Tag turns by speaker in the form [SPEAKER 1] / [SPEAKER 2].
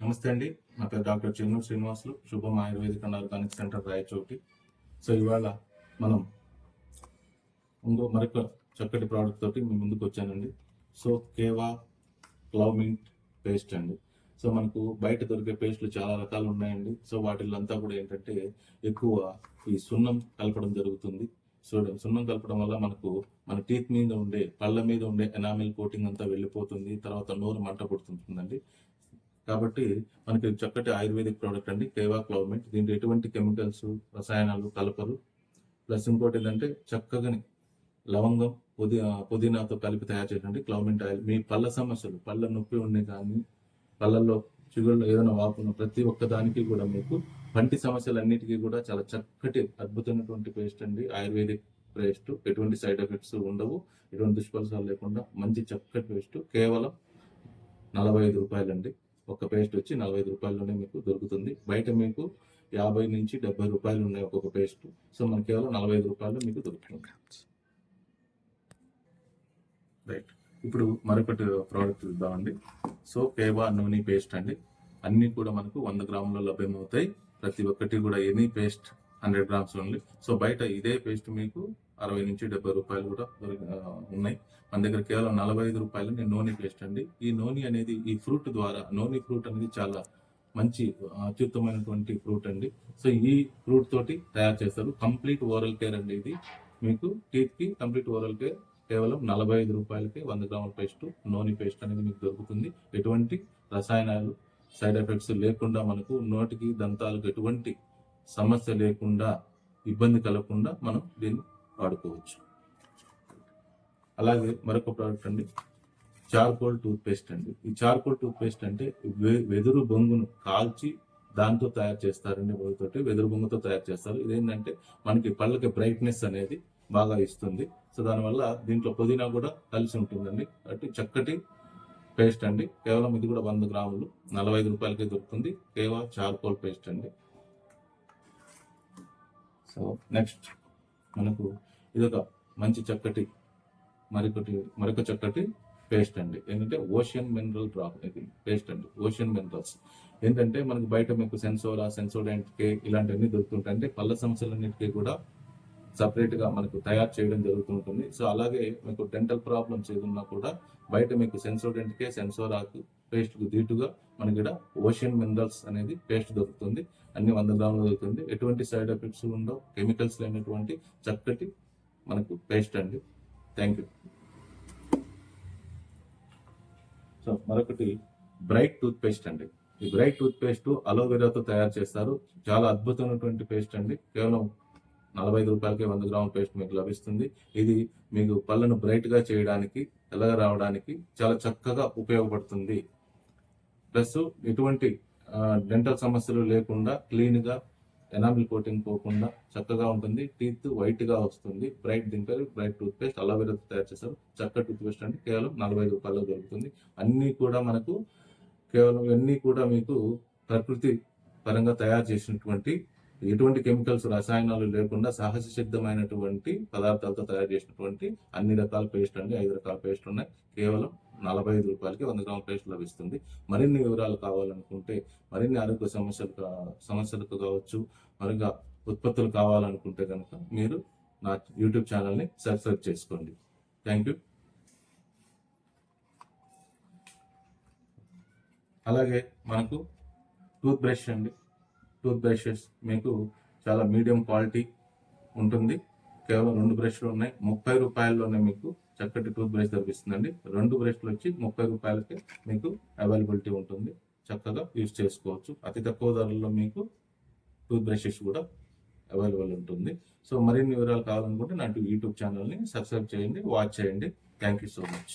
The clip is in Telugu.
[SPEAKER 1] నమస్తే అండి. నా పేరు doctor Chennuru Srinivasulu. Shubham ayurvedic and organic centre Rayachoti so ఇవాళ మనం ఇంకో మరొక చక్కటి ప్రోడక్ట్ తోటి మీ ముందుకు వచ్చానండి. సో కేవా క్లౌమింట్ పేస్ట్ అండి. సో మనకు బయట దొరికే పేస్ట్లు చాలా రకాలు ఉన్నాయండి. సో వాటిల్లో అంతా కూడా ఏంటంటే ఎక్కువ ఈ సున్నం కలపడం జరుగుతుంది. సో సున్నం కలపడం వల్ల మనకు మన టీత్ మీద ఉండే పళ్ళ మీద ఉండే ఎనామిల్ కోటింగ్ అంతా వెళ్ళిపోతుంది. తర్వాత నోరు మంట పుడుతుంటుందండి కాబట్టి మనకి చక్కటి ఆయుర్వేదిక్ ప్రోడక్ట్ అండి. కేవా క్లౌమెంట్ దీంట్లో ఎటువంటి కెమికల్స్ రసాయనాలు కలపరు. ప్లస్ ఇంకోటి ఏంటంటే చక్కగాని లవంగం పుదీ పుదీనాతో కలిపి తయారు చేయండి క్లౌమెంట్ ఆయిల్. మీ పళ్ళ సమస్యలు పళ్ళ నొప్పి ఉండే కానీ పళ్ళల్లో చిగుళ్ళు ఏదైనా వాపున్న ప్రతి ఒక్క దానికి కూడా మీకు పంటి సమస్యలన్నిటికీ కూడా చాలా చక్కటి అద్భుతమైనటువంటి పేస్ట్ అండి. ఆయుర్వేదిక్ పేస్ట్ ఎటువంటి సైడ్ ఎఫెక్ట్స్ ఉండవు. ఎటువంటి దుష్ఫలితాలు లేకుండా మంచి చక్కటి పేస్ట్ కేవలం నలభై ఐదు రూపాయలండి. ఒక పేస్ట్ వచ్చి నలభై ఐదు రూపాయల్లోనే మీకు దొరుకుతుంది. బయట మీకు యాభై నుంచి డెబ్బై రూపాయలు ఉన్నాయి ఒక్కొక్క పేస్ట్. సో మనకి కేవలం నలభై ఐదు రూపాయలు మీకు దొరుకుతుంది. రైట్. ఇప్పుడు మరొకటి ప్రోడక్ట్ చూద్దామండి. సో కేవా నూనె పేస్ట్ అండి. అన్ని కూడా మనకు వంద గ్రాముల లభ్యమవుతాయి. ప్రతి ఒక్కటి కూడా any paste hundred grams only. So బయట ఇదే పేస్ట్ మీకు అరవై నుంచి డెబ్బై రూపాయలు కూడా ఉన్నాయి. మన దగ్గర కేవలం నలభై ఐదు రూపాయలు నేను నూనె పేస్ట్ అండి. ఈ నూనె అనేది ఈ ఫ్రూట్ ద్వారా నూనె ఫ్రూట్ అనేది చాలా మంచి అత్యుత్తమైనటువంటి ఫ్రూట్ అండి. సో ఈ ఫ్రూట్ తోటి తయారు చేస్తారు. కంప్లీట్ ఓరల్ కేర్ అండి ఇది. మీకు టీత్కి కంప్లీట్ ఓరల్ కేర్ కేవలం నలభై ఐదు రూపాయలకి వంద గ్రాముల పేస్ట్ నూనె పేస్ట్ అనేది మీకు దొరుకుతుంది. ఎటువంటి రసాయనాలు సైడ్ ఎఫెక్ట్స్ లేకుండా మనకు నోటికి దంతాలకు ఎటువంటి సమస్య లేకుండా ఇబ్బంది కలగకుండా మనం దీన్ని వాడుకోవచ్చు అలాగే మరొక ప్రోడక్ట్ అండి చార్కోల్ టూత్పేస్ట్ అండి. ఈ చార్కోల్ టూత్పేస్ట్ అంటే వెదురు బొంగును కాల్చి దాంతో తయారు చేస్తారండి తోటి వెదురు బొంగుతో తయారు చేస్తారు. ఇదేంటంటే మనకి పళ్ళకి బ్రైట్నెస్ అనేది బాగా ఇస్తుంది. సో దానివల్ల దీంట్లో పుదీనా కూడా కలిసి ఉంటుందండి. కాబట్టి చక్కటి పేస్ట్ అండి. కేవలం ఇది కూడా వంద గ్రాములు నలభై ఐదు రూపాయలకే దొరుకుతుంది. కేవలం చార్కోల్ పేస్ట్ అండి. So next. మనకు ఇదొక మంచి చక్కటి మరొకటి మరొక చక్కటి పేస్ట్ అండి. ఏంటంటే ఓషియన్ మినరల్ డ్రాప్ ఇది పేస్ట్ అండి ఓషియన్ మినరల్స్. ఏంటంటే మనకు బయట మీకు సెన్సోరా సెన్సోడెంట్ కే ఇలాంటివన్నీ దొరుకుతుంటాయి. అంటే పళ్ళ సమస్యలన్నిటికీ కూడా సపరేట్గా మనకు తయారు చేయడం జరుగుతుంటుంది. సో అలాగే మీకు డెంటల్ ప్రాబ్లమ్స్ ఏదున్నా కూడా బయట మీకు సెన్సోడెంట్ కే సెన్సోరాకు పేస్ట్కు దీటుగా మనకి ఇక్కడ ఓషియన్ మినరల్స్ అనేది పేస్ట్ దొరుకుతుంది. అన్ని వంద గ్రాములు దొరుకుతుంది. ఎటువంటి సైడ్ ఎఫెక్ట్స్ ఉండవు. కెమికల్స్ లేనటువంటి చక్కటి మనకు పేస్ట్ అండి. థ్యాంక్ యూ సో మరొకటి బ్రైట్ టూత్ పేస్ట్ అండి. ఈ బ్రైట్ టూత్ పేస్ట్ అలోవెరాతో తయారు చేస్తారు. చాలా అద్భుతమైనటువంటి పేస్ట్ అండి. కేవలం నలభై ఐదు రూపాయలకి వంద గ్రాముల పేస్ట్ మీకు లభిస్తుంది. ఇది మీకు పళ్ళను బ్రైట్గా చేయడానికి తెల్లగా రావడానికి చాలా చక్కగా ఉపయోగపడుతుంది. ప్లస్ ఎటువంటి డెంటల్ సమస్యలు లేకుండా క్లీన్గా ఎనామిల్ కోటింగ్ పోకుండా చక్కగా ఉంటుంది. టీత్ వైట్గా వస్తుంది. బ్రైట్ దీని బ్రైట్ టూత్ పేస్ట్ అలోవెరాతో తయారు చేస్తారు. చక్క టూత్ పేస్ట్ అంటే కేవలం నలభై ఐదు రూపాయల్లో దొరుకుతుంది. అన్ని కూడా మనకు కేవలం ఇవన్నీ కూడా మీకు ప్రకృతి పరంగా తయారు చేసినటువంటి ఎటువంటి కెమికల్స్ రసాయనాలు లేకుండా సహజ సిద్ధమైనటువంటి పదార్థాలతో తయారు చేసినటువంటి అన్ని రకాల పేస్ట్ అండి. ఐదు రకాల పేస్ట్ ఉన్నాయి. కేవలం నలభై ఐదు రూపాయలకి వంద గ్రాముల పేస్ట్ లభిస్తుంది. మరిన్ని వివరాలు కావాలనుకుంటే మరిన్ని ఆరోగ్య సమస్యలు సమస్యలకు కావచ్చు మరిగా ఉత్పత్తులు కావాలనుకుంటే కనుక మీరు నా యూట్యూబ్ ఛానల్ని సబ్స్క్రైబ్ చేసుకోండి. Thank you. అలాగే మనకు టూత్ బ్రష్ అండి. టూత్ బ్రషెస్ మీకు చాలా మీడియం క్వాలిటీ ఉంటుంది. కేవలం రెండు బ్రష్లు ఉన్నాయి. ముప్పై రూపాయల్లోనే మీకు చక్కటి టూత్ బ్రష్ దొరికిస్తుందండి. రెండు బ్రష్లు వచ్చి ముప్పై రూపాయలకే మీకు అవైలబిలిటీ ఉంటుంది. చక్కగా యూజ్ చేసుకోవచ్చు. అతి తక్కువ ధరల్లో మీకు టూత్ బ్రషెస్ కూడా అవైలబుల్ ఉంటుంది. సో మరిన్ని వివరాలు కావాలనుకుంటే నా యూట్యూబ్ ఛానల్ని సబ్స్క్రైబ్ చేయండి వాచ్ చేయండి. Thank you so much.